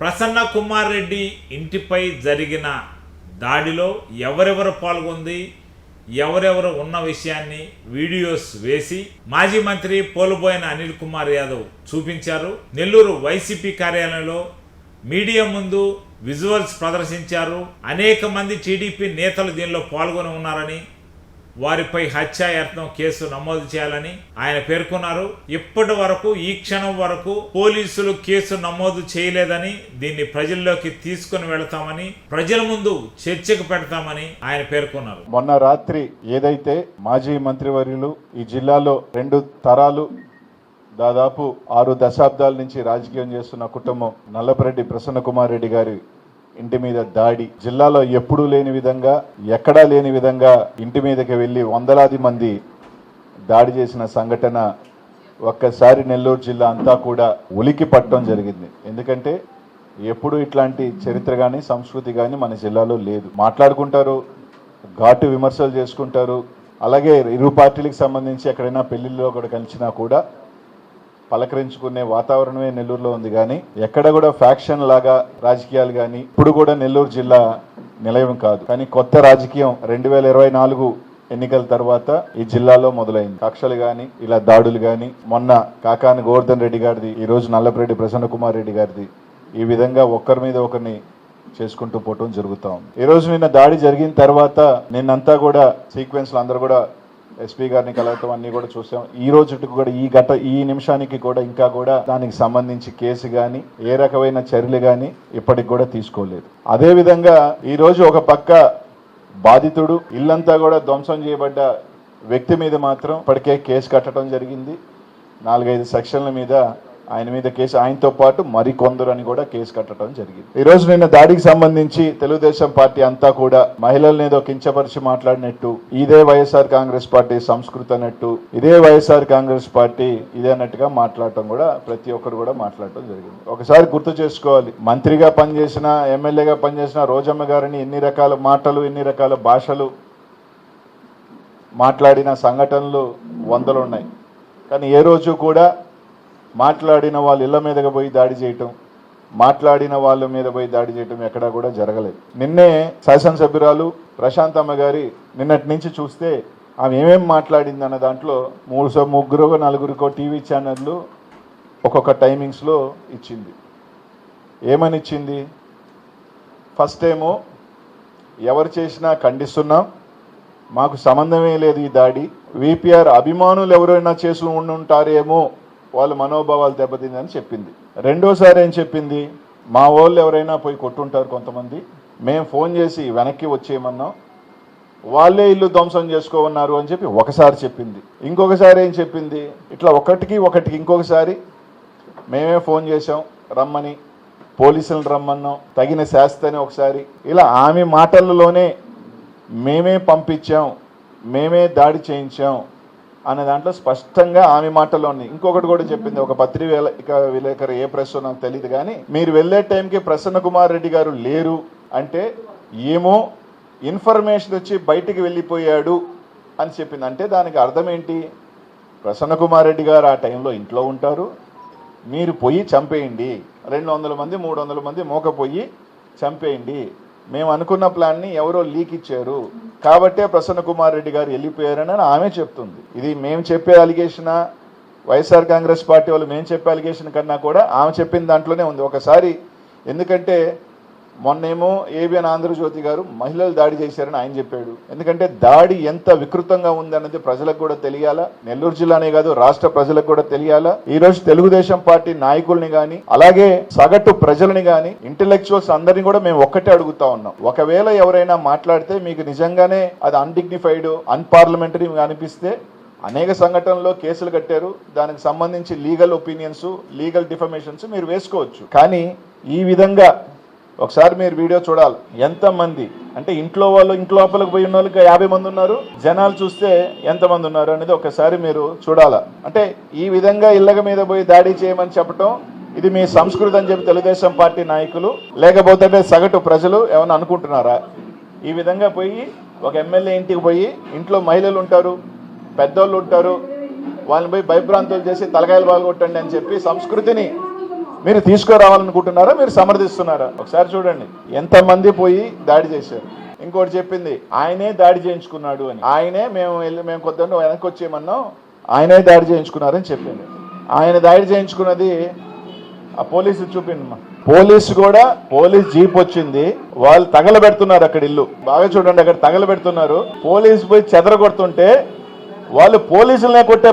ప్రసన్న కుమార్ రెడ్డి ఇంటిపై జరిగిన దాడిలో ఎవరెవరు పాల్గొంది ఎవరెవరు ఉన్న విషయాన్ని వీడియోస్ వేసి మాజీ మంత్రి పోలుబోయిన అనిల్ కుమార్ యాదవ్ చూపించారు. నెల్లూరు వైసీపీ కార్యాలయంలో మీడియా ముందు విజువల్స్ ప్రదర్శించారు. అనేక మంది టీడీపీ నేతలు దీనిలో పాల్గొని ఉన్నారని వారిపై హత్యాయత్నం కేసు నమోదు చేయాలని ఆయన పేర్కొన్నారు. ఇప్పటి వరకు ఈ క్షణం వరకు పోలీసులు కేసు నమోదు చేయలేదని దీన్ని ప్రజల్లోకి తీసుకుని వెళతామని ప్రజల ముందు చర్చకు పెడతామని ఆయన పేర్కొన్నారు. మొన్న రాత్రి ఏదైతే మాజీ మంత్రివర్యులు ఈ జిల్లాలో రెండు తరాలు దాదాపు ఆరు దశాబ్దాల నుంచి రాజకీయం చేస్తున్న కుటుంబం నల్లపరెడ్డి ప్రసన్న కుమార్ రెడ్డి గారి ఇంటి మీద దాడి. జిల్లాలో ఎప్పుడూ లేని విధంగా ఎక్కడా లేని విధంగా ఇంటి మీదకి వెళ్ళి వందలాది మంది దాడి చేసిన సంఘటన ఒక్కసారి నెల్లూరు జిల్లా అంతా కూడా ఉలికి పట్టడం జరిగింది. ఎందుకంటే ఎప్పుడు ఇట్లాంటి చరిత్ర కానీ సంస్కృతి కానీ మన జిల్లాలో లేదు. మాట్లాడుకుంటారు ఘాటు విమర్శలు చేసుకుంటారు. అలాగే ఇరు పార్టీలకు సంబంధించి ఎక్కడైనా పెళ్ళిలో కూడా కలిసినా కూడా పలకరించుకునే వాతావరణమే నెల్లూరులో ఉంది కానీ ఎక్కడ కూడా ఫ్యాక్షన్ లాగా రాజకీయాలు కానీ ఇప్పుడు కూడా నెల్లూరు జిల్లా నిలయం కాదు. కానీ కొత్త రాజకీయం రెండు వేల ఇరవై నాలుగు ఎన్నికల తర్వాత ఈ జిల్లాలో మొదలైంది. కక్షలు గాని ఇలా దాడులు గాని మొన్న కాకాని గోవర్ధన్ రెడ్డి గారిది ఈ రోజు నల్లపరెడ్డి ప్రసన్న కుమార్ రెడ్డి గారిది ఈ విధంగా ఒక్కరి మీద ఒకరిని చేసుకుంటూ పోవటం జరుగుతూ ఉంది. ఈ రోజు నిన్న దాడి జరిగిన తర్వాత నిన్నంతా కూడా సీక్వెన్స్ అందరూ కూడా ఎస్పీ గారిని కలవటం అన్ని కూడా చూసాం. ఈ రోజుకి కూడా ఈ గత ఈ నిమిషానికి కూడా ఇంకా కూడా దానికి సంబంధించి కేసు కానీ ఏ రకమైన చర్యలు కానీ ఇప్పటికి కూడా తీసుకోలేదు. అదేవిధంగా ఈరోజు ఒక పక్క బాధితుడు ఇల్లంతా కూడా ధ్వంసం చేయబడ్డ వ్యక్తి మీద మాత్రం ఇప్పటికే కేసు కట్టడం జరిగింది. నాలుగైదు సెక్షన్ల మీద ఆయన మీద కేసు ఆయనతో పాటు మరికొందరు అని కూడా కేసు కట్టడం జరిగింది. ఈ రోజు నిన్న దాడికి సంబంధించి తెలుగుదేశం పార్టీ అంతా కూడా మహిళల్ని ఏదో కించపరిచి మాట్లాడినట్టు ఇదే వైఎస్ఆర్ కాంగ్రెస్ పార్టీ సంస్కృతి అన్నట్టు ఇదే వైఎస్ఆర్ కాంగ్రెస్ పార్టీ ఇదే అన్నట్టుగా మాట్లాడటం కూడా ప్రతి ఒక్కరు కూడా మాట్లాడటం జరిగింది. ఒకసారి గుర్తు చేసుకోవాలి మంత్రిగా పనిచేసిన ఎమ్మెల్యేగా పనిచేసిన రోజమ్మ గారిని ఎన్ని రకాల మాటలు ఎన్ని రకాల భాషలు మాట్లాడిన సంఘటనలు వందలు ఉన్నాయి. కానీ ఏ రోజు కూడా మాట్లాడిన వాళ్ళ ఇళ్ళ మీదకి పోయి దాడి చేయటం మాట్లాడిన వాళ్ళ మీద పోయి దాడి చేయటం ఎక్కడా కూడా జరగలేదు. నిన్నే శాసనసభ్యురాలు ప్రశాంతమ్మ గారి నిన్నటి నుంచి చూస్తే ఆమె ఏమేం మాట్లాడింది అన్న దాంట్లో మూడు సో ముగ్గురు నలుగురికో టీవీ ఛానళ్ళు ఒక్కొక్క టైమింగ్స్లో ఇచ్చింది. ఏమని ఇచ్చింది? ఫస్ట్ ఏమో ఎవరు చేసినా ఖండిస్తున్నాం మాకు సంబంధమే లేదు ఈ దాడి విపిఆర్ అభిమానులు ఎవరైనా చేసి ఉండుంటారేమో వాళ్ళ మనోభావాలు దెబ్బతిందని చెప్పింది. రెండోసారి ఏం చెప్పింది? మా వాళ్ళు ఎవరైనా పోయి కొట్టుంటారు కొంతమంది. మేము ఫోన్ చేసి వెనక్కి వచ్చేయమన్నాం. వాళ్ళే ఇల్లు ధ్వంసం చేసుకోమన్నారు అని చెప్పి ఒకసారి చెప్పింది. ఇంకొకసారి ఏం చెప్పింది? ఇట్లా ఒకటికి ఒకటికి ఇంకొకసారి మేమే ఫోన్ చేసాం రమ్మని. పోలీసులను రమ్మన్నాం. తగిన శాస్తని ఒకసారి. ఇలా ఆమె మాటలలోనే మేమే పంపించాం. మేమే దాడి చేయించాం. అనే దాంట్లో స్పష్టంగా ఆమె మాటలో ఉంది ఇంకొకటి కూడా చెప్పింది. ఒక పత్రిక విలేకరు ఏ ప్రెస్ నాకు తెలియదు కానీ మీరు వెళ్ళే టైంకి ప్రసన్న కుమార్ రెడ్డి గారు లేరు అంటే ఏమో ఇన్ఫర్మేషన్ వచ్చి బయటికి వెళ్ళిపోయాడు అని చెప్పింది. అంటే దానికి అర్థం ఏంటి? ప్రసన్న కుమార్ రెడ్డి గారు ఆ టైంలో ఇంట్లో ఉంటారు. మీరు పొయ్యి చంపేయండి. రెండు వందల మంది మూడు వందల మంది మోకపోయి చంపేయండి. మేము అనుకున్న ప్లాన్ని ఎవరో లీక్ ఇచ్చారు. కాబట్టే ప్రసన్న కుమార్ రెడ్డి గారు వెళ్ళిపోయారని ఆమె చెప్తుంది. ఇది మేము చెప్పే అలిగేషనా వైఎస్ఆర్ కాంగ్రెస్ పార్టీ వాళ్ళు మేము చెప్పే అలిగేషన్ కన్నా కూడా ఆమె చెప్పిన దాంట్లోనే ఉంది. ఒకసారి ఎందుకంటే మొన్నేమో ఏబిఎన్ ఆంధ్రజ్యోతి గారు మహిళలు దాడి చేశారని ఆయన చెప్పాడు. ఎందుకంటే దాడి ఎంత వికృతంగా ఉందన్నది ప్రజలకు కూడా తెలియాలా? నెల్లూరు జిల్లానే కాదు రాష్ట్ర ప్రజలకు కూడా తెలియాలా? ఈ రోజు తెలుగుదేశం పార్టీ నాయకుల్ని గాని అలాగే సగటు ప్రజలని గాని ఇంటెలెక్చువల్స్ అందరినీ కూడా మేము ఒక్కటే అడుగుతా ఉన్నాం. ఒకవేళ ఎవరైనా మాట్లాడితే మీకు నిజంగానే అది అన్డిగ్నిఫైడ్ అన్పార్లమెంటరీ అనిపిస్తే అనేక సంఘటనలో కేసులు కట్టారు. దానికి సంబంధించి లీగల్ ఒపీనియన్స్ లీగల్ డిఫర్మేషన్స్ మీరు వేసుకోవచ్చు. కానీ ఈ విధంగా ఒకసారి మీరు వీడియో చూడాలి. ఎంతమంది? అంటే ఇంట్లో వాళ్ళు ఇంట్లో లోపలికి పోయిన వాళ్ళకి యాభై మంది ఉన్నారు. జనాలు చూస్తే ఎంతమంది ఉన్నారు అనేది ఒకసారి మీరు చూడాలా? అంటే ఈ విధంగా ఇళ్ళ మీద పోయి దాడి చేయమని చెప్పటం ఇది మీ సంస్కృతి అని చెప్పి తెలుగుదేశం పార్టీ నాయకులు లేకపోతే సగటు ప్రజలు ఏమైనా అనుకుంటున్నారా? ఈ విధంగా పోయి ఒక ఎమ్మెల్యే ఇంటికి పోయి ఇంట్లో మహిళలు ఉంటారు పెద్దోళ్ళు ఉంటారు వాళ్ళని పోయి భయభ్రాంతులు చేసి తలకాయలు బాగొట్టండి అని చెప్పి సంస్కృతిని మీరు తీసుకురావాలనుకుంటున్నారా? మీరు సమర్థిస్తున్నారా? ఒకసారి చూడండి. ఎంతమంది పోయి దాడి చేశారు? ఇంకోటి చెప్పింది ఆయనే దాడి చేయించుకున్నాడు అని. ఆయనే మేము వెళ్ళి మేము కొద్ది వెనక్కి వచ్చేయమన్నాం ఆయనే దాడి చేయించుకున్నారని చెప్పింది. ఆయన దాడి చేయించుకున్నది ఆ పోలీసు చూపిండమ్మా పోలీసు కూడా పోలీస్ జీప్ వచ్చింది. వాళ్ళు తగలబెడుతున్నారు అక్కడ ఇల్లు. బాగా చూడండి అక్కడ తగలబెడుతున్నారు. పోలీసు పోయి చెదరగొడుతుంటే వాళ్ళు పోలీసులనే కొట్టే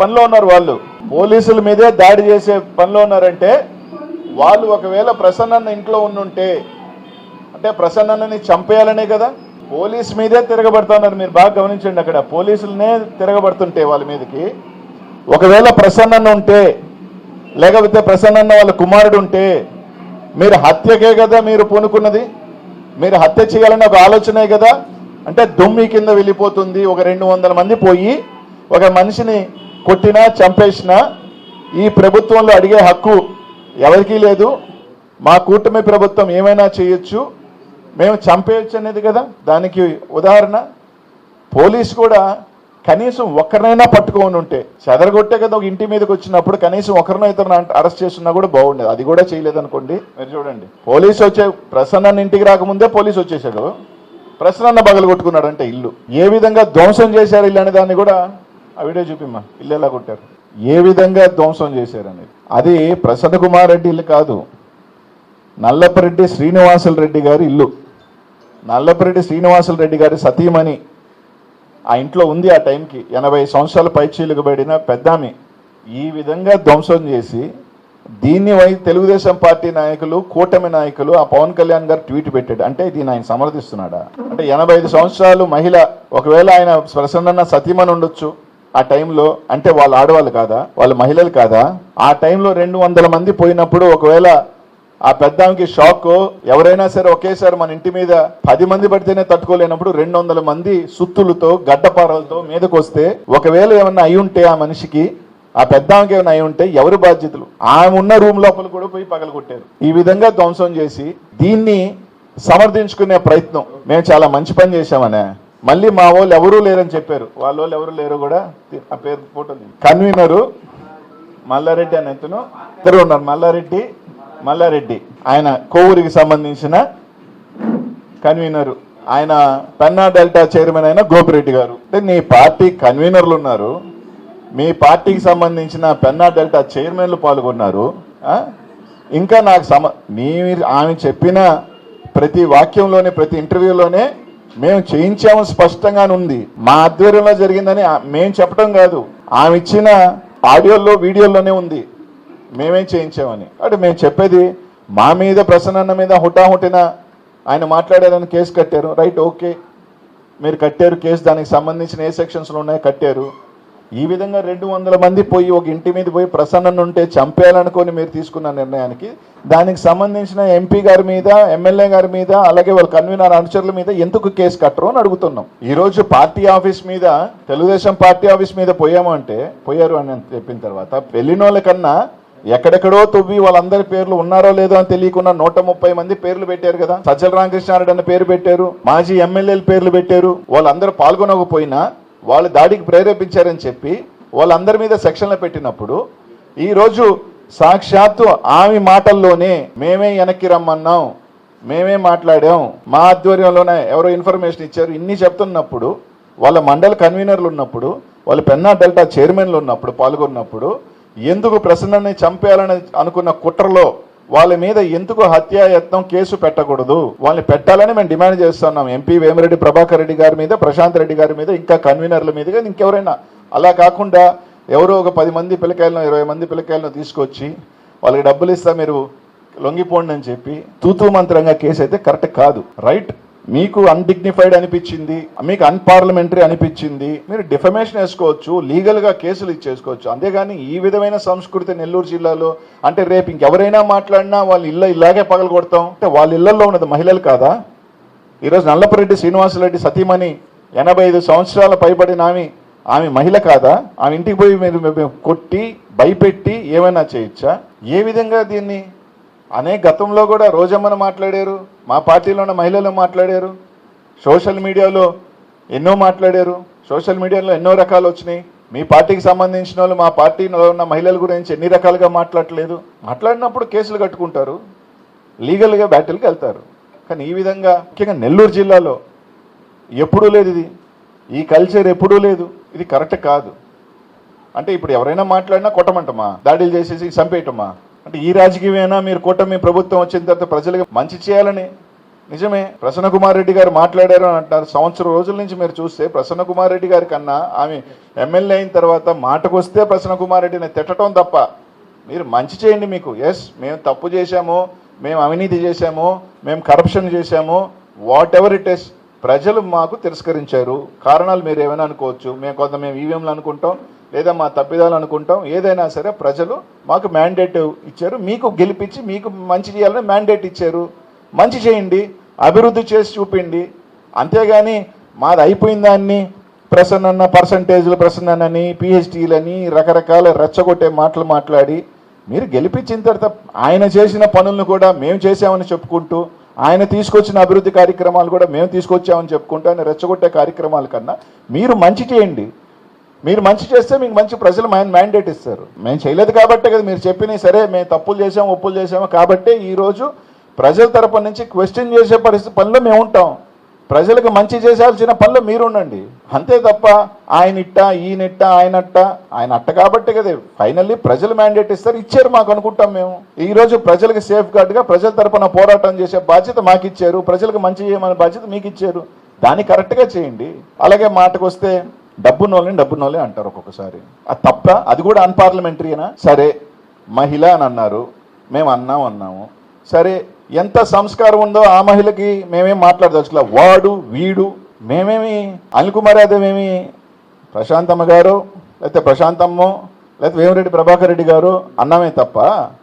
పనిలో ఉన్నారు వాళ్ళు. పోలీసుల మీదే దాడి చేసే పనిలో ఉన్నారంటే వాళ్ళు ఒకవేళ ప్రసన్నన్న ఇంట్లో ఉండుంటే అంటే ప్రసన్నని చంపేయాలనే కదా? పోలీస్ మీదే తిరగబడుతున్నారు. మీరు బాగా గమనించండి అక్కడ. పోలీసులనే తిరగబడుతుంటే వాళ్ళ మీదకి. ఒకవేళ ప్రసన్నన్న ఉంటే లేకపోతే ప్రసన్నన్న వాళ్ళ కుమారుడు ఉంటే మీరు హత్యకే కదా మీరు పూనుకున్నది? మీరు హత్య చేయాలని ఒక ఆలోచనే కదా? అంటే దుమ్మి కింద వెళ్ళిపోతుంది. ఒక రెండు వందల మంది పోయి ఒక మనిషిని కొట్టినా చంపేసినా ఈ ప్రభుత్వంలో అడిగే హక్కు ఎవరికీ లేదు. మా కూటమి ప్రభుత్వం ఏమైనా చేయొచ్చు? మేము చంపేయచ్చు అనేది కదా? దానికి ఉదాహరణ పోలీస్ కూడా కనీసం ఒక్కరినైనా పట్టుకొని ఉంటే చెదరగొట్టే కదా ఒక ఇంటి మీదకి వచ్చినప్పుడు కనీసం ఒకరినో ఇతరుని అరెస్ట్ చేస్తున్నా కూడా బాగుండేది. అది కూడా చేయలేదనుకోండి. మీరు చూడండి. పోలీసు వచ్చే ప్రసన్న ఇంటికి రాకముందే పోలీసు వచ్చేసాడు. ప్రసన్న బగలు కొట్టుకున్నాడంటే ఇల్లు. ఏ విధంగా ధ్వంసం చేశారు ఇల్లు అనే దాన్ని కూడా ఆ వీడియో చూపిమ్మా. ఇల్లు ఎలా కొట్టారు. ఏ విధంగా ధ్వంసం చేశారనేది. అది ప్రసన్న కుమార్ రెడ్డి ఇల్లు కాదు. నల్లపరెడ్డి శ్రీనివాసులు రెడ్డి గారి ఇల్లు. నల్లపరెడ్డి శ్రీనివాసులు రెడ్డి గారి సతీమణి. ఆ ఇంట్లో ఉంది ఆ టైంకి. ఎనభై సంవత్సరాల పైచీలుగుబడిన పెద్దామి. ఈ విధంగా ధ్వంసం చేసి దీన్ని వై తెలుగుదేశం పార్టీ నాయకులు కూటమి నాయకులు ఆ పవన్ కళ్యాణ్ గారు ట్వీట్ పెట్టాడు. అంటే దీన్ని ఆయన సమర్థిస్తున్నాడా? అంటే ఎనభై సంవత్సరాలు మహిళ. ఒకవేళ ఆయన ప్రసన్న సతీమణి ఉండొచ్చు. ఆ టైంలో అంటే వాళ్ళు ఆడవాళ్ళు కాదా వాళ్ళు మహిళలు కాదా ఆ టైంలో రెండు వందల మంది పోయినప్పుడు ఒకవేళ ఆ పెద్దానికి షాక్ ఎవరైనా సరే ఒకేసారి మన ఇంటి మీద పది మంది పడితేనే తట్టుకోలేనప్పుడు రెండు వందల మంది సుత్తులతో గడ్డపారలతో మీదకు వస్తే ఒకవేళ ఏమన్నా అయి ఉంటే ఆ మనిషికి ఆ పెద్దానికి ఏమైనా అయి ఉంటే ఎవరు బాధ్యతలు? ఆమె ఉన్న రూమ్ లోపల కూడా పోయి పగలగొట్టారు. ఈ విధంగా ధ్వంసం చేసి దీన్ని సమర్థించుకునే ప్రయత్నం. మేము చాలా మంచి పని చేశామనే. మళ్ళీ మా వాళ్ళు ఎవరూ లేరని చెప్పారు. వాళ్ళ వాళ్ళు ఎవరు లేరు కూడా ఆ పేరు ఫోటో కన్వీనరు మల్లారెడ్డి అనే అతను. ఇద్దరు ఉన్నారు. మల్లారెడ్డి మల్లారెడ్డి. ఆయన కోవూరికి సంబంధించిన కన్వీనర్. ఆయన పెన్నా డెల్టా చైర్మన్ అయిన గోపిరెడ్డి గారు. అంటే నీ పార్టీ కన్వీనర్లు ఉన్నారు. మీ పార్టీకి సంబంధించిన పెన్నా డెల్టా చైర్మన్లు పాల్గొన్నారు. ఇంకా నాకు సమ నీ ఆమె చెప్పిన ప్రతి వాక్యంలోనే ప్రతి ఇంటర్వ్యూలోనే మేము చేయించాము స్పష్టంగానే ఉంది మా ఆధ్వర్యంలో జరిగిందని మేము చెప్పడం కాదు. ఆమె ఇచ్చిన ఆడియోల్లో వీడియోల్లోనే ఉంది. మేమేం చేయించామని. అంటే మేము చెప్పేది మా మీద ప్రసన్న మీద హుటాహుటిన ఆయన మాట్లాడారని కేసు కట్టారు. Right okay. మీరు కట్టారు కేసు దానికి సంబంధించిన ఏ సెక్షన్స్లో ఉన్నాయో కట్టారు. ఈ విధంగా రెండు వందల మంది పోయి ఒక ఇంటి మీద పోయి ప్రసన్నను ఉంటే చంపేయాలనుకొని మీరు తీసుకున్న నిర్ణయానికి దానికి సంబంధించిన ఎంపీ గారి మీద ఎమ్మెల్యే గారి మీద అలాగే వాళ్ళ కన్వీనర్ అనుచరుల మీద ఎందుకు కేసు కట్టరు అని అడుగుతున్నాం. ఈరోజు పార్టీ ఆఫీస్ మీద తెలుగుదేశం పార్టీ ఆఫీస్ మీద పోయాము అంటే పోయారు అని చెప్పిన తర్వాత వెళ్ళిన వాళ్ళకన్నా ఎక్కడెక్కడో తవ్వి వాళ్ళందరి పేర్లు ఉన్నారో లేదో అని తెలియకుండా నూట ముప్పై మంది పేర్లు పెట్టారు కదా. సజ్జల రామకృష్ణారెడ్డి అన్న పేరు పెట్టారు. మాజీ ఎమ్మెల్యేల పేర్లు పెట్టారు. వాళ్ళందరూ పాల్గొనకపోయినా వాళ్ళు దాడికి ప్రేరేపించారని చెప్పి వాళ్ళందరి మీద సెక్షన్లు పెట్టినప్పుడు ఈరోజు సాక్షాత్తు ఆమె మాటల్లోనే మేమే వెనక్కి రమ్మన్నాం మేమే మాట్లాడాం మా ఆధ్వర్యంలోనే ఎవరో ఇన్ఫర్మేషన్ ఇచ్చారు ఇన్ని చెప్తున్నప్పుడు వాళ్ళ మండల కన్వీనర్లు ఉన్నప్పుడు వాళ్ళ పెన్నా డెల్టా చైర్మన్లు ఉన్నప్పుడు పాల్గొన్నప్పుడు ఎందుకు ప్రసన్నని చంపేయాలని అనుకున్న కుట్రలో వాళ్ళ మీద ఎందుకు హత్యాయత్నం కేసు పెట్టకూడదు? వాళ్ళని పెట్టాలని మేము డిమాండ్ చేస్తున్నాం. ఎంపీ వేమిరెడ్డి ప్రభాకర్ రెడ్డి గారి మీద ప్రశాంత్ రెడ్డి గారి మీద ఇంకా కన్వీనర్ల మీద కానీ ఇంకెవరైనా. అలా కాకుండా ఎవరో ఒక పది మంది పిల్లకాయలను ఇరవై మంది పిల్లకాయలను తీసుకొచ్చి వాళ్ళకి డబ్బులు ఇస్తా మీరు లొంగిపోండి అని చెప్పి తూతూ మంత్రంగా కేసు అయితే కరెక్ట్ కాదు. రైట్? మీకు అన్డిగ్నిఫైడ్ అనిపించింది మీకు అన్పార్లమెంటరీ అనిపించింది మీరు డిఫమేషన్ వేసుకోవచ్చు లీగల్గా కేసులు ఇచ్చేసుకోవచ్చు. అంతేగాని ఈ విధమైన సంస్కృతి నెల్లూరు జిల్లాలో అంటే రేపు ఇంకెవరైనా మాట్లాడినా వాళ్ళ ఇళ్ళ ఇలాగే పగల కొడతాం అంటే వాళ్ళ ఇళ్ళలో ఉన్నది మహిళలు కాదా? ఈరోజు నల్లపరెడ్డి శ్రీనివాసరెడ్డి సతీమణి ఎనభై ఐదు సంవత్సరాల పైబడిన ఆమె ఆమె మహిళ కాదా? ఆమె ఇంటికి పోయి మీరు మీరు కొట్టి భయపెట్టి ఏమైనా చేయొచ్చా? ఏ విధంగా దీన్ని అనే గతంలో కూడా రోజమ్మను మాట్లాడారు మా పార్టీలో ఉన్న మహిళలు మాట్లాడారు సోషల్ మీడియాలో ఎన్నో మాట్లాడారు సోషల్ మీడియాలో ఎన్నో రకాలు వచ్చినాయి. మీ పార్టీకి సంబంధించిన వాళ్ళు మా పార్టీలో ఉన్న మహిళల గురించి ఎన్ని రకాలుగా మాట్లాడలేదు. మాట్లాడినప్పుడు కేసులు కట్టుకుంటారు లీగల్గా బ్యాటిల్కి వెళ్తారు. కానీ ఈ విధంగా ముఖ్యంగా నెల్లూరు జిల్లాలో ఎప్పుడూ లేదు ఇది. ఈ కల్చర్ ఎప్పుడూ లేదు. ఇది కరెక్ట్ కాదు. అంటే ఇప్పుడు ఎవరైనా మాట్లాడినా కొట్టమంటమా? దాడులు చేసేసి చంపేయటమా? అంటే ఈ రాజకీయమైనా మీరు కూటమి ప్రభుత్వం వచ్చిన తర్వాత ప్రజలకు మంచి చేయాలని? నిజమే. ప్రసన్న కుమార్ రెడ్డి గారు మాట్లాడారు అని అంటారు సంవత్సరం రోజుల నుంచి మీరు చూస్తే ప్రసన్న కుమార్ రెడ్డి గారి కన్నా ఆమె ఎమ్మెల్యే అయిన తర్వాత మాటకు వస్తే ప్రసన్న కుమార్ రెడ్డిని తిట్టడం తప్ప మీరు మంచి చేయండి మీకు. ఎస్ మేము తప్పు చేశాము మేము అవినీతి చేశాము మేము కరప్షన్ చేశాము. వాట్ ఎవర్ ఇట్ ఇస్ ప్రజలు మాకు తిరస్కరించారు. కారణాలు మీరు ఏమైనా అనుకోవచ్చు. మేము కొంత మేము ఈవీఎంలు అనుకుంటాం. లేదా మా తప్పిదాలు అనుకుంటాం ఏదైనా సరే ప్రజలు మాకు మ్యాండేట్ ఇచ్చారు మీకు గెలిపించి మీకు మంచి చేయాలని మ్యాండేట్ ఇచ్చారు. మంచి చేయండి అభివృద్ధి చేసి చూపిండి. అంతేగాని మాది అయిపోయిన దాన్ని ప్రసన్న పర్సంటేజ్లు ప్రసన్నని పిహెచ్డీలని రకరకాల రెచ్చగొట్టే మాటలు మాట్లాడి మీరు గెలిపించిన తర్వాత ఆయన చేసిన పనులను కూడా మేము చేసామని చెప్పుకుంటూ ఆయన తీసుకొచ్చిన అభివృద్ధి కార్యక్రమాలు కూడా మేము తీసుకొచ్చామని చెప్పుకుంటూ ఆయన రెచ్చగొట్టే కార్యక్రమాల కన్నా మీరు మంచి చేయండి. మీరు మంచి చేస్తే మీకు మంచి ప్రజలు మైన్ మ్యాండేట్ ఇస్తారు. మేము చేయలేదు కాబట్టే కదా మీరు చెప్పినా సరే మేము తప్పులు చేసాము ఒప్పులు చేసాము కాబట్టే ఈరోజు ప్రజల తరపు నుంచి క్వశ్చన్ చేసే పరిస్థితి పనిలో మేము ఉంటాం. ప్రజలకు మంచి చేసాల్సిన పనులు మీరు ఉండండి అంతే తప్ప ఆయన ఇట్ట ఈయనట్ట ఆయన అట్ట ఆయన అట్ట కదా. ఫైనల్లీ ప్రజలు మ్యాండేట్ ఇస్తారు ఇచ్చారు మాకు అనుకుంటాం మేము. ఈ రోజు ప్రజలకు సేఫ్ గార్డ్గా ప్రజల తరపున పోరాటం చేసే బాధ్యత మాకు ఇచ్చారు. ప్రజలకు మంచి చేయమనే బాధ్యత మీకు ఇచ్చారు. దాన్ని కరెక్ట్గా చేయండి. అలాగే మాటకు వస్తే డబ్బు నోళ్ళని డబ్బు నోళ్ళే అంటారు ఒక్కొక్కసారి. అది తప్ప అది కూడా అన్పార్లమెంటరీనా సరే మహిళ అని అన్నారు మేము అన్నాం అన్నాము. సరే ఎంత సంస్కారం ఉందో ఆ మహిళకి మేమేం మాట్లాడదలుచుకోలే. వాడు వీడు మేమేమి అనిల్ కుమార్ యాదవేమి ప్రశాంతమ్మ గారు లేకపోతే ప్రశాంతమ్మో లేకపోతే వేమిరెడ్డి ప్రభాకర్ రెడ్డి గారు అన్నమే తప్ప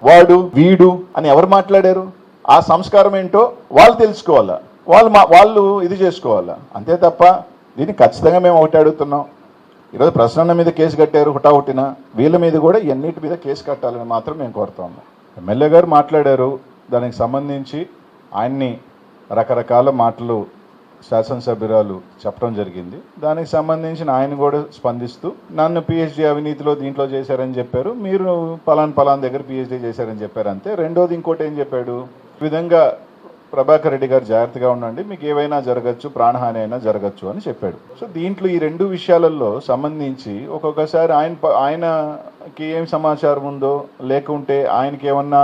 వాడు వీడు అని ఎవరు మాట్లాడారు? ఆ సంస్కారం ఏంటో వాళ్ళు తెలుసుకోవాలా? వాళ్ళు మా వాళ్ళు ఇది చేసుకోవాలా? అంతే తప్ప దీన్ని ఖచ్చితంగా మేము ఒకటి అడుగుతున్నాం. ఈరోజు ప్రసన్న మీద కేసు కట్టారు హుటాహుటిన. వీళ్ళ మీద కూడా ఎన్నిటి మీద కేసు కట్టాలని మాత్రం మేము కోరుతా ఉన్నాం. ఎమ్మెల్యే గారు మాట్లాడారు. దానికి సంబంధించి ఆయన్ని రకరకాల మాటలు శాసనసభ్యురాలు చెప్పడం జరిగింది. దానికి సంబంధించిన ఆయన కూడా స్పందిస్తూ నన్ను పిహెచ్డి అవినీతిలో దీంట్లో చేశారని చెప్పారు. మీరు పలాన్ పలాన్ దగ్గర పిహెచ్డి చేశారని చెప్పారు. అంతే. రెండోది ఇంకోటి ఏం చెప్పాడు? ఈ విధంగా ప్రభాకర్ రెడ్డి గారు జాగ్రత్తగా ఉండండి. మీకు ఏవైనా జరగచ్చు ప్రాణహాని అయినా జరగచ్చు అని చెప్పాడు. సో దీంట్లో ఈ రెండు విషయాలలో సంబంధించి ఒక్కొక్కసారి ఆయన ఆయనకి ఏం సమాచారం ఉందో లేకుంటే ఆయనకి ఏమన్నా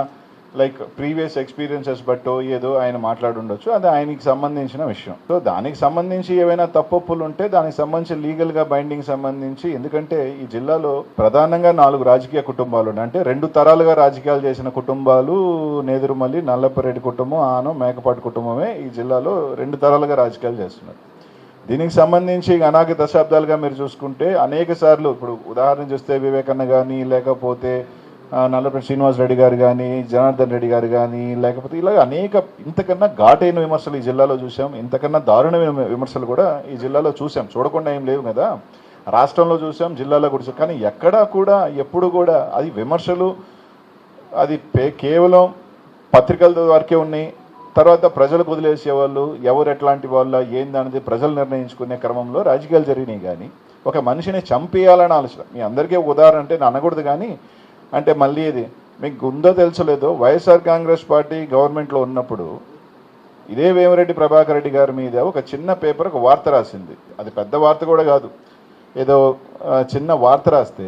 లైక్ ప్రీవియస్ ఎక్స్పీరియన్సెస్ బట్టో ఏదో ఆయన మాట్లాడుండొచ్చు. అది ఆయనకి సంబంధించిన విషయం. సో దానికి సంబంధించి ఏవైనా తప్పొప్పులు ఉంటే దానికి సంబంధించి లీగల్గా బైండింగ్ సంబంధించి ఎందుకంటే ఈ జిల్లాలో ప్రధానంగా నాలుగు రాజకీయ కుటుంబాలు అంటే రెండు తరాలుగా రాజకీయాలు చేసిన కుటుంబాలు నేదురుమల్లి నల్లపరెడ్డి కుటుంబం ఆనం మేకపాటి కుటుంబమే ఈ జిల్లాలో రెండు తరాలుగా రాజకీయాలు చేస్తున్నారు. దీనికి సంబంధించి అనాగ దశాబ్దాలుగా మీరు చూసుకుంటే అనేక సార్లు ఇప్పుడు ఉదాహరణ చూస్తే వివేకన్న కానీ లేకపోతే నల్లపల్లి శ్రీనివాస్ రెడ్డి గారు కానీ జనార్దన్ రెడ్డి గారు కానీ లేకపోతే ఇలా అనేక ఇంతకన్నా ఘాటైన విమర్శలు ఈ జిల్లాలో చూసాం ఇంతకన్నా దారుణమైన విమర్శలు కూడా ఈ జిల్లాలో చూసాం చూడకుండా ఏం లేవు కదా. రాష్ట్రంలో చూసాం జిల్లాలో కూడా చూసాం కానీ ఎక్కడా కూడా ఎప్పుడు కూడా అది విమర్శలు అది పే- కేవలం పత్రికల వరకే ఉన్నాయి. తర్వాత ప్రజలకు వదిలేసేవాళ్ళు ఎవరు ఎట్లాంటి వాళ్ళ ఏందనేది ప్రజలు నిర్ణయించుకునే క్రమంలో రాజకీయాలు జరిగినాయి కానీ ఒక మనిషిని చంపేయాలని ఆలోచన. మీ అందరికీ ఉదాహరణ అంటే నేను అనకూడదు కానీ అంటే మళ్ళీ ఇది మీకు ఉందో తెలుసలేదో వైఎస్ఆర్ కాంగ్రెస్ పార్టీ గవర్నమెంట్లో ఉన్నప్పుడు ఇదే వేమిరెడ్డి ప్రభాకర్ రెడ్డి గారి మీద ఒక చిన్న పేపర్ ఒక వార్త రాసింది. అది పెద్ద వార్త కూడా కాదు. ఏదో చిన్న వార్త రాస్తే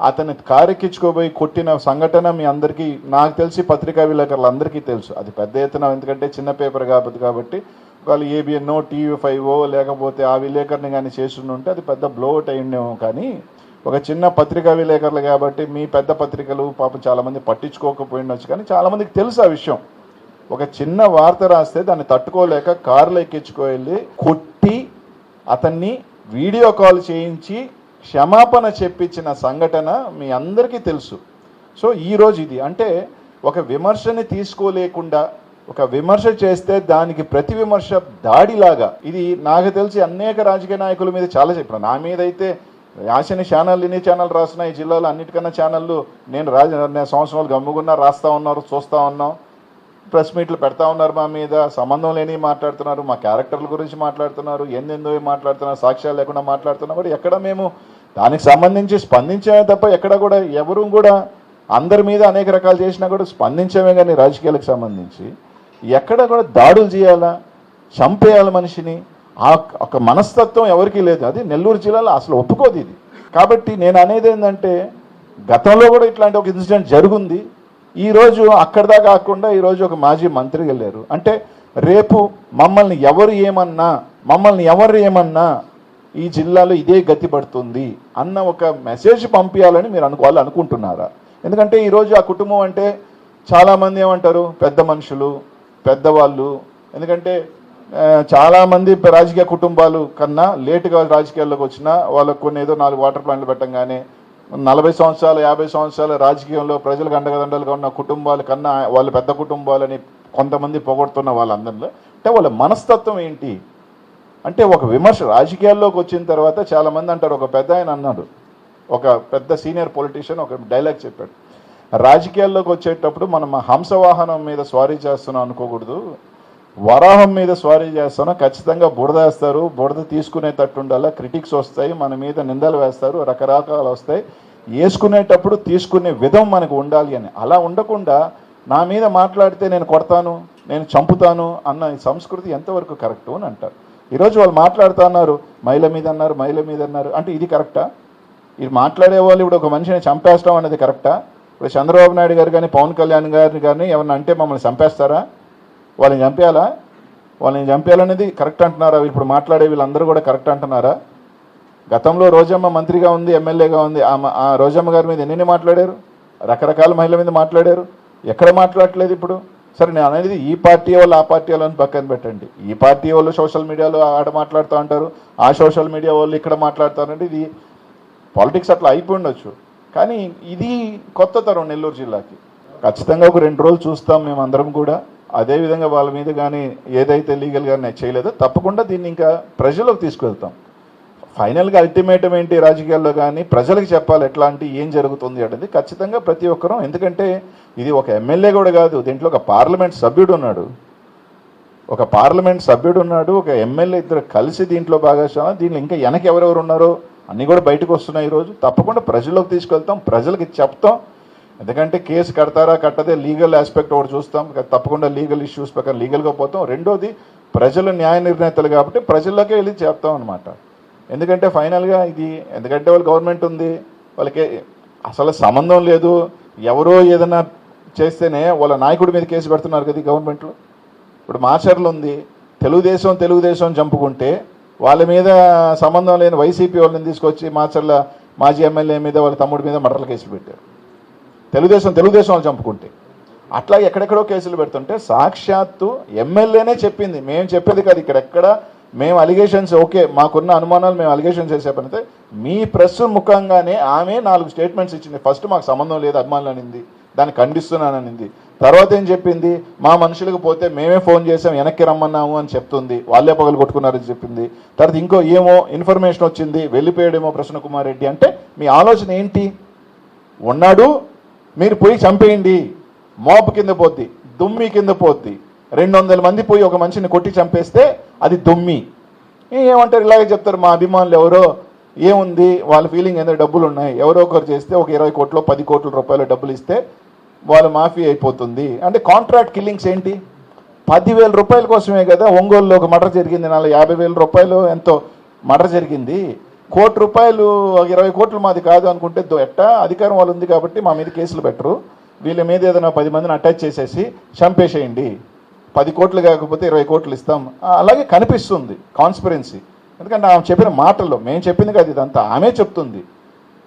అతన్ని కారెక్కించుకోబోయి కొట్టిన సంఘటన మీ అందరికీ నాకు తెలిసి పత్రికా విలేకరులందరికీ తెలుసు. అది పెద్ద ఎత్తున ఎందుకంటే చిన్న పేపర్ కాబట్టి కాబట్టి వాళ్ళు ఏబిఎన్ఓ టీవీ ఫైవ్ లేకపోతే ఆ విలేకరుని కానీ చేస్తుంటే అది పెద్ద బ్లోట్ అయిండేమో కానీ ఒక చిన్న పత్రికా విలేకరులు కాబట్టి మీ పెద్ద పత్రికలు పాపం చాలామంది పట్టించుకోకపోయిండొచ్చు. కానీ చాలామందికి తెలుసు ఆ విషయం. ఒక చిన్న వార్త రాస్తే దాన్ని తట్టుకోలేక కారులో ఎక్కించుకోవెళ్ళి కొట్టి అతన్ని వీడియో కాల్ చేయించి క్షమాపణ చెప్పించిన సంఘటన మీ అందరికీ తెలుసు. సో ఈ రోజు ఇది. అంటే ఒక విమర్శని తీసుకోలేకుండా ఒక విమర్శ చేస్తే దానికి ప్రతి విమర్శ దాడిలాగా. ఇది నాకు తెలిసి అనేక రాజకీయ నాయకుల మీద చాలా చెప్పిన. నా మీద అయితే యాసని ఛానల్ ఎన్ని ఛానల్ రాసిన ఈ జిల్లాలో అన్నిటికన్నా ఛానళ్ళు నేను రాజ నేను సంవత్సరాలు గమ్ముకున్నా రాస్తా ఉన్నారు చూస్తూ ఉన్నాం. ప్రెస్ మీట్లు పెడతా ఉన్నారు మా మీద సంబంధం లేని మాట్లాడుతున్నారు మా క్యారెక్టర్ల గురించి మాట్లాడుతున్నారు ఎందెందో మాట్లాడుతున్నారు సాక్ష్యాలు లేకుండా మాట్లాడుతున్నా కూడా ఎక్కడ మేము దానికి సంబంధించి స్పందించమే తప్ప ఎక్కడ కూడా ఎవరు కూడా అందరి మీద అనేక రకాలు చేసినా కూడా స్పందించమే కానీ రాజకీయాలకు సంబంధించి ఎక్కడ కూడా దాడులు చేయాలా చంపేయాలి మనిషిని ఆ ఒక మనస్తత్వం ఎవరికీ లేదు. అది నెల్లూరు జిల్లాలో అసలు ఒప్పుకోదు ఇది. కాబట్టి నేను అనేది ఏంటంటే గతంలో కూడా ఇట్లాంటి ఒక ఇన్సిడెంట్ జరుగుంది. ఈరోజు అక్కడదా కాకుండా ఈరోజు ఒక మాజీ మంత్రి వెళ్ళారు. అంటే రేపు మమ్మల్ని ఎవరు ఏమన్నా మమ్మల్ని ఎవరు ఏమన్నా ఈ జిల్లాలో ఇదే గతి పడుతుంది అన్న ఒక మెసేజ్ పంపించాలని మీరు అనుకోవాలి అనుకుంటున్నారా? ఎందుకంటే ఈరోజు ఆ కుటుంబం అంటే చాలామంది ఏమంటారు? పెద్ద మనుషులు పెద్దవాళ్ళు. ఎందుకంటే చాలామంది రాజకీయ కుటుంబాలు కన్నా లేటుగా రాజకీయాల్లోకి వచ్చినా వాళ్ళకు కొన్ని ఏదో నాలుగు వాటర్ ప్లాంట్లు పెట్టంగానే నలభై సంవత్సరాలు యాభై సంవత్సరాల రాజకీయంలో ప్రజలకు అండగదండలుగా ఉన్న కుటుంబాల కన్నా వాళ్ళ పెద్ద కుటుంబాలని కొంతమంది పొగడుతున్న వాళ్ళందరిలో అంటే వాళ్ళ మనస్తత్వం ఏంటి? అంటే ఒక విమర్శ రాజకీయాల్లోకి వచ్చిన తర్వాత చాలామంది అంటారు ఒక పెద్ద ఆయన అన్నాడు ఒక పెద్ద సీనియర్ పొలిటీషియన్ ఒక డైలాగ్ చెప్పాడు. రాజకీయాల్లోకి వచ్చేటప్పుడు మనం హంసవాహనం మీద స్వారీ చేస్తున్నాం అనుకోకూడదు. వరాహం మీద స్వారీ చేస్తాను ఖచ్చితంగా బురద వేస్తారు. బురద తీసుకునేటట్టు ఉండాలా క్రిటిక్స్ వస్తాయి మన మీద నిందలు వేస్తారు రకరకాలు వస్తాయి. వేసుకునేటప్పుడు తీసుకునే విధం మనకు ఉండాలి అని. అలా ఉండకుండా నా మీద మాట్లాడితే నేను కొడతాను నేను చంపుతాను అన్న ఈ సంస్కృతి ఎంతవరకు కరెక్టు అని అంటారు. ఈరోజు వాళ్ళు మాట్లాడుతూ అన్నారు మహిళ మీద అన్నారు మహిళ మీద అన్నారు. అంటే ఇది కరెక్టా? ఇది మాట్లాడే వాళ్ళు ఇప్పుడు ఒక మనిషిని చంపేస్తాం అనేది కరెక్టా? ఇప్పుడు చంద్రబాబు నాయుడు గారు కానీ పవన్ కళ్యాణ్ గారిని కానీ ఏమన్నా అంటే మమ్మల్ని చంపేస్తారా? వాళ్ళని చంపేయాలా? వాళ్ళని చంపేయాలనేది కరెక్ట్ అంటున్నారా? ఇప్పుడు మాట్లాడే వీళ్ళందరూ కూడా కరెక్ట్ అంటున్నారా? గతంలో రోజమ్మ మంత్రిగా ఉంది ఎమ్మెల్యేగా ఉంది. ఆ ఆ రోజమ్మ గారి మీద ఎన్ని మాట్లాడారు? రకరకాల మహిళల మీద మాట్లాడారు. ఎక్కడ మాట్లాడట్లేదు ఇప్పుడు? సరే నేను అనేది ఈ పార్టీ వాళ్ళు ఆ పార్టీ వాళ్ళని పక్కన పెట్టండి. ఈ పార్టీ వాళ్ళు సోషల్ మీడియాలో ఆడ మాట్లాడుతూ ఉంటారు ఆ సోషల్ మీడియా వాళ్ళు ఇక్కడ మాట్లాడుతారంటే ఇది పాలిటిక్స్ అట్లా అయిపోయి ఉండొచ్చు. కానీ ఇది కొత్త తరం నెల్లూరు జిల్లాకి. ఖచ్చితంగా ఒక రెండు రోజులు చూస్తాం మేము అందరం కూడా. అదేవిధంగా వాళ్ళ మీద కానీ ఏదైతే లీగల్గా చేయలేదో తప్పకుండా దీన్ని ఇంకా ప్రజలకు తీసుకెళ్తాం. ఫైనల్గా అల్టిమేటం ఏంటి రాజకీయాల్లో కానీ ప్రజలకు చెప్పాలి ఎట్లాంటి ఏం జరుగుతుంది అనేది ఖచ్చితంగా ప్రతి ఒక్కరూ. ఎందుకంటే ఇది ఒక ఎమ్మెల్యే కూడా కాదు దీంట్లో ఒక పార్లమెంట్ సభ్యుడు ఉన్నాడు. ఒక పార్లమెంట్ సభ్యుడు ఉన్నాడు ఒక ఎమ్మెల్యే ఇద్దరు కలిసి దీంట్లో భాగస్వామ్యం. దీనిలో ఇంకా వెనక ఎవరెవరు ఉన్నారో అన్నీ కూడా బయటకు వస్తున్నాయి ఈరోజు. తప్పకుండా ప్రజల్లోకి తీసుకెళ్తాం ప్రజలకి చెప్తాం. ఎందుకంటే కేసు కడతారా కట్టదే లీగల్ ఆస్పెక్ట్ ఒకటి చూస్తాం. తప్పకుండా లీగల్ ఇష్యూస్ ప్రకారం లీగల్గా పోతాం. రెండోది ప్రజలు న్యాయ నిర్ణేతలు కాబట్టి ప్రజల్లోకే వెళ్ళి చెప్తాం అనమాట ఎందుకంటే ఫైనల్గా ఇది ఎందుకంటే వాళ్ళు గవర్నమెంట్ ఉంది. వాళ్ళకి అసలు సంబంధం లేదు. ఎవరో ఏదైనా చేస్తేనే వాళ్ళ నాయకుడి మీద కేసు పెడుతున్నారు కదా గవర్నమెంట్లో. ఇప్పుడు మాచర్లు ఉంది. తెలుగుదేశం తెలుగుదేశం చంపుకుంటే వాళ్ళ మీద సంబంధం లేని వైసీపీ వాళ్ళని తీసుకొచ్చి మాచర్ల మాజీ ఎమ్మెల్యే మీద వాళ్ళ తమ్ముడి మీద మర్డర్ల కేసులు పెట్టారు. తెలుగుదేశం తెలుగుదేశం వాళ్ళు చంపుకుంటే. అట్లా ఎక్కడెక్కడో కేసులు పెడుతుంటే సాక్షాత్తు ఎమ్మెల్యేనే చెప్పింది. మేము చెప్పేది కాదు ఇక్కడెక్కడ మేము అలిగేషన్స్ ఓకే మాకున్న అనుమానాలు మేము అలిగేషన్స్ చేసే పనితే మీ ప్రెస్ ముఖంగానే ఆమె నాలుగు స్టేట్మెంట్స్ ఇచ్చింది. ఫస్ట్ మాకు సంబంధం లేదు అభిమానులు అనింది దాన్ని ఖండిస్తున్నాననింది తర్వాత ఏం చెప్పింది? మా మనుషులకు పోతే మేమే ఫోన్ చేసాం వెనక్కి రమ్మన్నాము అని చెప్తుంది. వాళ్ళే పగలు కొట్టుకున్నారని చెప్పింది. తర్వాత ఇంకో ఏమో ఇన్ఫర్మేషన్ వచ్చింది వెళ్ళిపోయాడేమో ప్రసన్న కుమార్ రెడ్డి అంటే మీ ఆలోచన ఏంటి? ఉన్నాడు మీరు పోయి చంపేయండి. మోపు కింద పోద్ది దుమ్మి కింద పోద్ది. రెండు వందల మంది పోయి ఒక మనిషిని కొట్టి చంపేస్తే అది దుమ్మి. ఏమంటారు? ఇలాగే చెప్తారు మా అభిమానులు ఎవరో. ఏముంది? వాళ్ళ ఫీలింగ్ ఏందో? డబ్బులు ఉన్నాయి. ఎవరో ఒకరు చేస్తే ఒక ఇరవై కోట్లు పది కోట్ల రూపాయలు డబ్బులు ఇస్తే వాళ్ళు మాఫీ అయిపోతుంది. అంటే కాంట్రాక్ట్ కిల్లింగ్స్ ఏంటి? పదివేల రూపాయల కోసమే కదా ఒంగోలులో ఒక మర్డర్ జరిగింది. నాలుగు యాభై వేల రూపాయలు ఎంతో మర్డర్ జరిగింది. కోటి రూపాయలు ఇరవై కోట్లు మాది కాదు అనుకుంటే ఎట్ట ఎట్టా? అధికారం వాళ్ళు ఉంది కాబట్టి మా మీద కేసులు పెట్టరు. వీళ్ళ మీద ఏదైనా పది మందిని అటాచ్ చేసేసి చంపేసేయండి. పది కోట్లు కాకపోతే ఇరవై కోట్లు ఇస్తాం. అలాగే కనిపిస్తుంది కాన్స్పిరెన్సీ ఎందుకంటే ఆమె చెప్పిన మాటల్లో మేము చెప్పింది కాదు ఇదంతా ఆమె చెప్తుంది.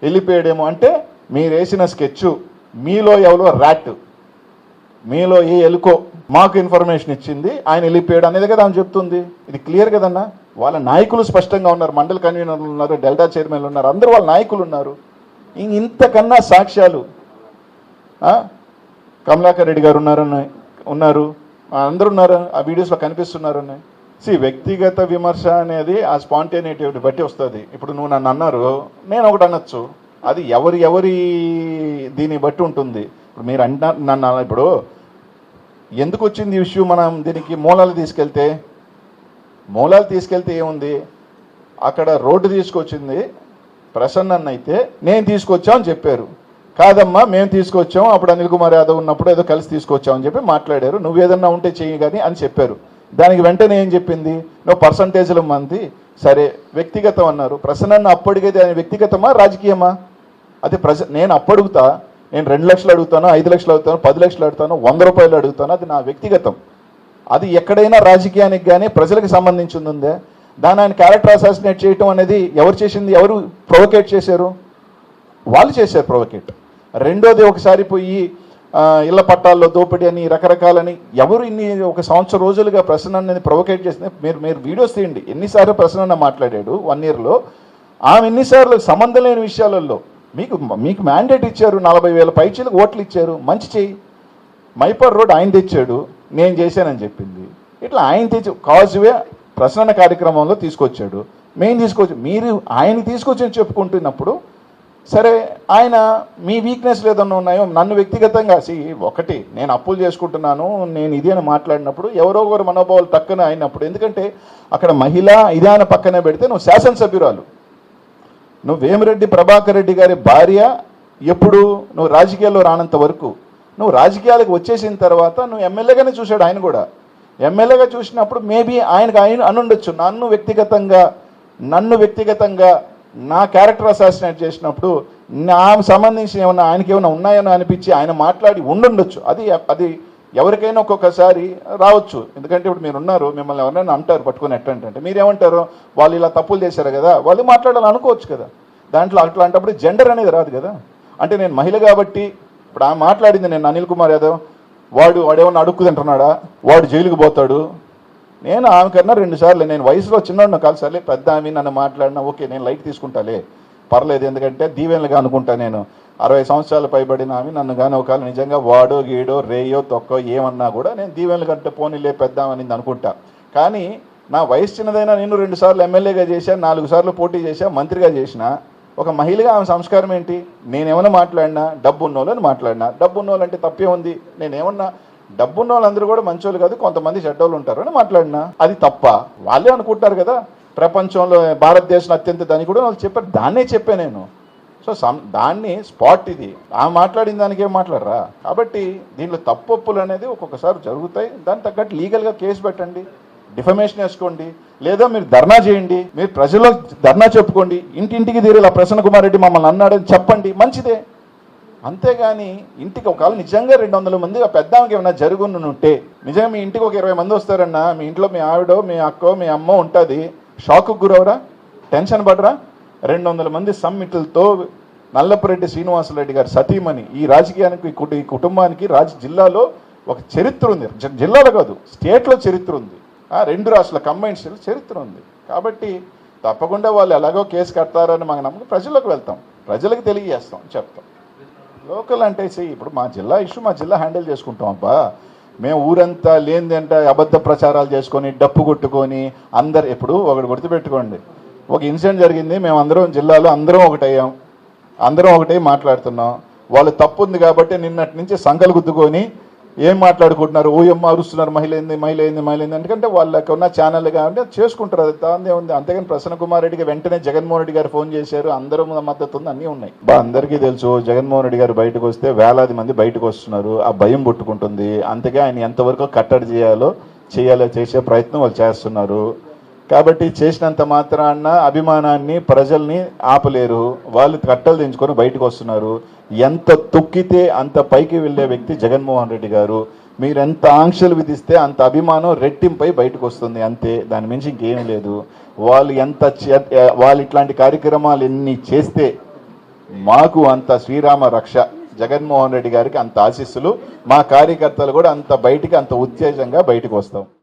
వెళ్ళిపోయాడేమో అంటే మీరు వేసిన స్కెచ్ మీలో ఎవరో ర్యాట్ మీలో ఏ ఎలుకో మాకు ఇన్ఫర్మేషన్ ఇచ్చింది ఆయన వెళ్ళిపోయాడు అనేది కదా ఆమె చెప్తుంది. ఇది క్లియర్ కదన్నా? వాళ్ళ నాయకులు స్పష్టంగా ఉన్నారు మండల కన్వీనర్లు ఉన్నారు డెల్టా చైర్మన్లు ఉన్నారు అందరూ వాళ్ళ నాయకులు ఉన్నారు. ఇంక ఇంతకన్నా సాక్ష్యాలు కమలాకర్ రెడ్డి గారు ఉన్నారని ఉన్నారు. అందరు ఉన్నారు ఆ వీడియోస్లో కనిపిస్తున్నారని. సి వ్యక్తిగత విమర్శ అనేది ఆ స్పాంటేనిటీ బట్టి వస్తుంది. ఇప్పుడు నువ్వు నన్ను అన్నారు నేను ఒకటి అనొచ్చు. అది ఎవరి ఎవరి దీన్ని బట్టి ఉంటుంది. ఇప్పుడు మీరు అంటున్నారు నన్ను ఇప్పుడు ఎందుకు వచ్చింది ఈ ఇష్యూ మనం దీనికి మూలాలు తీసుకెళ్తే? మూలాలు తీసుకెళ్తే ఏముంది? అక్కడ రోడ్డు తీసుకొచ్చింది. ప్రసన్న అయితే నేను తీసుకొచ్చాం అని చెప్పారు. కాదమ్మా మేము తీసుకొచ్చాం. అప్పుడు అనిల్ కుమార్ యాదవ్ ఉన్నప్పుడు ఏదో కలిసి తీసుకొచ్చామని చెప్పి మాట్లాడారు. నువ్వేదన్నా ఉంటే చెయ్యి కానీ అని చెప్పారు. దానికి వెంటనే ఏం చెప్పింది? నువ్వు పర్సంటేజ్లు మంది. సరే వ్యక్తిగతం అన్నారు. ప్రసన్న అప్పటికైతే ఆయన వ్యక్తిగతమా రాజకీయమా? అది ప్రజ నేను అప్పడుగుతా. నేను రెండు లక్షలు అడుగుతాను ఐదు లక్షలు అడుగుతాను పది లక్షలు అడుగుతాను వంద రూపాయలు అడుగుతాను. అది నా వ్యక్తిగతం. అది ఎక్కడైనా రాజకీయానికి కానీ ప్రజలకు సంబంధించింది ఉందే దాన్ని ఆయన క్యారెక్టర్ అసాసినేట్ చేయటం అనేది ఎవరు చేసింది ఎవరు ప్రొవకేట్ చేశారు? వాళ్ళు చేశారు ప్రొవకేట్. రెండోది ఒకసారి పోయి ఇళ్ళ పట్టాల్లో దోపిడీ అని రకరకాలని ఎవరు ఇన్ని ఒక సంవత్సరం రోజులుగా ప్రసన్న ప్రొవోకేట్ చేసింది? మీరు మీరు వీడియోస్ తీయండి. ఎన్నిసార్లు ప్రసన్న మాట్లాడాడు వన్ ఇయర్లో. ఆమె ఎన్నిసార్లు సంబంధం లేని విషయాలలో మీకు మీకు మ్యాండేట్ ఇచ్చారు నలభై వేల పైచీలకు ఓట్లు ఇచ్చారు. మంచి చేయి మైపర్ రోడ్ ఆయన తెచ్చాడు నేను చేశానని చెప్పింది. ఇట్లా ఆయన తెచ్చి కాజువే ప్రసన్న కార్యక్రమంలో తీసుకొచ్చాడు. మేము తీసుకొచ్చి మీరు ఆయన తీసుకొచ్చి చెప్పుకుంటున్నప్పుడు సరే ఆయన మీ వీక్నెస్ ఏదన్నా ఉన్నాయో నన్ను వ్యక్తిగతంగా సి ఒకటి నేను అప్పులు చేసుకుంటున్నాను నేను ఇది అని మాట్లాడినప్పుడు ఎవరో ఒకరు మనోభావాలు తక్కువ అయినప్పుడు ఎందుకంటే అక్కడ మహిళ ఇదాన అని పక్కనే పెడితే నువ్వు శాసనసభ్యురాలు. నువ్వు వేమిరెడ్డి ప్రభాకర్ రెడ్డి గారి భార్య ఎప్పుడు నువ్వు రాజకీయాల్లో రానంత వరకు నువ్వు రాజకీయాలకు వచ్చేసిన తర్వాత నువ్వు ఎమ్మెల్యేగానే చూశాడు ఆయన కూడా. ఎమ్మెల్యేగా చూసినప్పుడు మేబీ ఆయనకు ఆయన అనుండొచ్చు. నన్ను వ్యక్తిగతంగా నన్ను వ్యక్తిగతంగా నా క్యారెక్టర్ అసాసినేట్ చేసినప్పుడు నా సంబంధించి ఏమన్నా ఆయనకి ఏమైనా ఉన్నాయని అనిపించి ఆయన మాట్లాడి ఉండుండొచ్చు. అది అది ఎవరికైనా ఒక్కొక్కసారి రావచ్చు. ఎందుకంటే ఇప్పుడు మీరు ఉన్నారు మిమ్మల్ని ఎవరైనా అంటారు పట్టుకుని ఎట్టంటే మీరేమంటారు? వాళ్ళు ఇలా తప్పులు చేశారు కదా వాళ్ళు మాట్లాడాలని అనుకోవచ్చు కదా. దాంట్లో అట్లాంటప్పుడు జెండర్ అనేది రాదు కదా. అంటే నేను మహిళ కాబట్టి ఇప్పుడు ఆమె మాట్లాడింది నేను అనిల్ కుమార్ యాదవ్. వాడు వాడేమన్నా అడుక్కు తింటున్నాడా వాడు జైలుకి పోతాడు. నేను ఆమె కన్నా రెండు సార్లు నేను వయసులో చిన్నవాడిని కాదు సర్లే పెద్ద ఆమె నన్ను మాట్లాడినా ఓకే నేను లైట్ తీసుకుంటాలే. పర్లేదు ఎందుకంటే దీవెనలుగా అనుకుంటా నేను. అరవై సంవత్సరాలు పైబడిన ఆమె నన్ను కానీ ఒకవేళ నిజంగా వాడో గీడో రేయో తొక్కో ఏమన్నా కూడా నేను దీవెనలు కంటే పోనీలే పెద్దామని అనుకుంటా. కానీ నా వయసు చిన్నదైనా నేను రెండు సార్లు ఎమ్మెల్యేగా చేశా నాలుగు సార్లు పోటీ చేశా మంత్రిగా చేసినా ఒక మహిళగా ఆమె సంస్కారం ఏంటి? నేనేమన్నా మాట్లాడినా డబ్బు ఉన్నోళ్ళని మాట్లాడినా. డబ్బు ఉన్నోళ్ళంటే తప్పే ఉంది. నేనేమన్నా డబ్బున్న వాళ్ళందరూ కూడా మంచోళ్ళు కాదు కొంతమంది చెడ్డోళ్ళు ఉంటారు అని మాట్లాడినా. అది తప్ప వాళ్ళే అనుకుంటారు కదా ప్రపంచంలో భారతదేశం అత్యంత ధనికుడు వాళ్ళు చెప్పారు. దాన్నే చెప్పాను నేను. సో సం దాన్ని స్పాట్ ఇది. ఆ మాట్లాడిన దానికేం మాట్లాడరా? కాబట్టి దీనిలో తప్పొప్పులు అనేది ఒక్కొక్కసారి జరుగుతాయి. దాని తగ్గట్టు లీగల్గా కేసు పెట్టండి. డిఫమేషన్ వేసుకోండి. లేదా మీరు ధర్నా చేయండి. మీరు ప్రజల్లో ధర్నా చెప్పుకోండి. ఇంటింటికి తీరేలా ప్రసన్న కుమార్ రెడ్డి మమ్మల్ని అన్నాడని చెప్పండి. మంచిదే. అంతేగాని ఇంటికి ఒకవేళ నిజంగా రెండు వందల మంది ఆ పెద్ద ఆమెకి ఏమైనా జరుగుండి ఉంటే నిజంగా మీ ఇంటికి ఒక ఇరవై మంది వస్తారన్నా మీ ఇంట్లో మీ ఆవిడో మీ అక్కో మీ అమ్మో ఉంటుంది. షాక్కు గురవరా? టెన్షన్ పడరా? రెండు వందల మంది సమ్మిట్లతో నల్లపురెడ్డి శ్రీనివాసరెడ్డి గారి సతీమణి ఈ రాజకీయానికి ఈ కుటు- ఈ కుటుంబానికి రాజ జిల్లాలో ఒక చరిత్ర ఉంది. జిల్లాలో కాదు స్టేట్లో చరిత్ర ఉంది. ఆ, రెండు రాష్ట్రాల కంబైన్ చరిత్ర ఉంది. కాబట్టి తప్పకుండా వాళ్ళు ఎలాగో కేసు కడతారని మాకు నమ్మకం. ప్రజలకు వెళ్తాం. ప్రజలకు తెలియజేస్తాం. చెప్తాం. లోకల్ అంటే see, ఇప్పుడు మా జిల్లా ఇష్యూ మా జిల్లా హ్యాండిల్ చేసుకుంటాం అబ్బా. మేము ఊరంతా లేనిదంటే అబద్ధ ప్రచారాలు చేసుకొని డప్పు కొట్టుకొని అందరు ఎప్పుడు ఒకటి గుర్తుపెట్టుకోండి. ఒక ఇన్సిడెంట్ జరిగింది. మేము అందరం జిల్లాలో అందరం ఒకటయ్యాం. అందరం ఒకటే మాట్లాడుతున్నాం. వాళ్ళు తప్పు ఉంది కాబట్టి నిన్నటి నుంచి సంకలు గుద్దుకొని ఏం మాట్లాడుకుంటున్నారు? ఓయమ్మ అరుస్తున్నారు మహిళ ఏంది మహిళ ఏంది మహిళ ఏంది ఎందుకంటే వాళ్ళకి ఉన్న ఛానల్ కాబట్టి అది చేసుకుంటారు అది తాందే ఉంది. అంతేగాని ప్రసన్న కుమార్ రెడ్డికి వెంటనే జగన్మోహన్ రెడ్డి గారు ఫోన్ చేశారు. అందరూ మద్దతు ఉంది అన్నీ ఉన్నాయి. బా అందరికీ తెలుసు జగన్మోహన్ రెడ్డి గారు బయటకు వస్తే వేలాది మంది బయటకు వస్తున్నారు. ఆ భయం పుట్టుకుంటుంది. అంతగా ఆయన ఎంతవరకు కట్టడి చేయాలో చేయాలో చేసే ప్రయత్నం వాళ్ళు చేస్తున్నారు. కాబట్టి చేసినంత మాత్రాన అభిమానాన్ని ప్రజల్ని ఆపలేరు. వాళ్ళు కట్టలు దించుకొని బయటకు వస్తున్నారు. ఎంత తొక్కితే అంత పైకి వెళ్ళే వ్యక్తి జగన్మోహన్ రెడ్డి గారు. మీరు ఎంత ఆంక్షలు విధిస్తే అంత అభిమానం రెట్టింపై బయటకు వస్తుంది. అంతే. దాని మించి ఇంకేం లేదు. వాళ్ళు ఎంత వాళ్ళు ఇట్లాంటి కార్యక్రమాలు ఎన్ని చేస్తే మాకు అంత శ్రీరామ రక్ష. జగన్మోహన్ రెడ్డి గారికి అంత ఆశీస్సులు. మా కార్యకర్తలు కూడా అంత బయటికి అంత ఉత్తేజంగా బయటకు వస్తాం.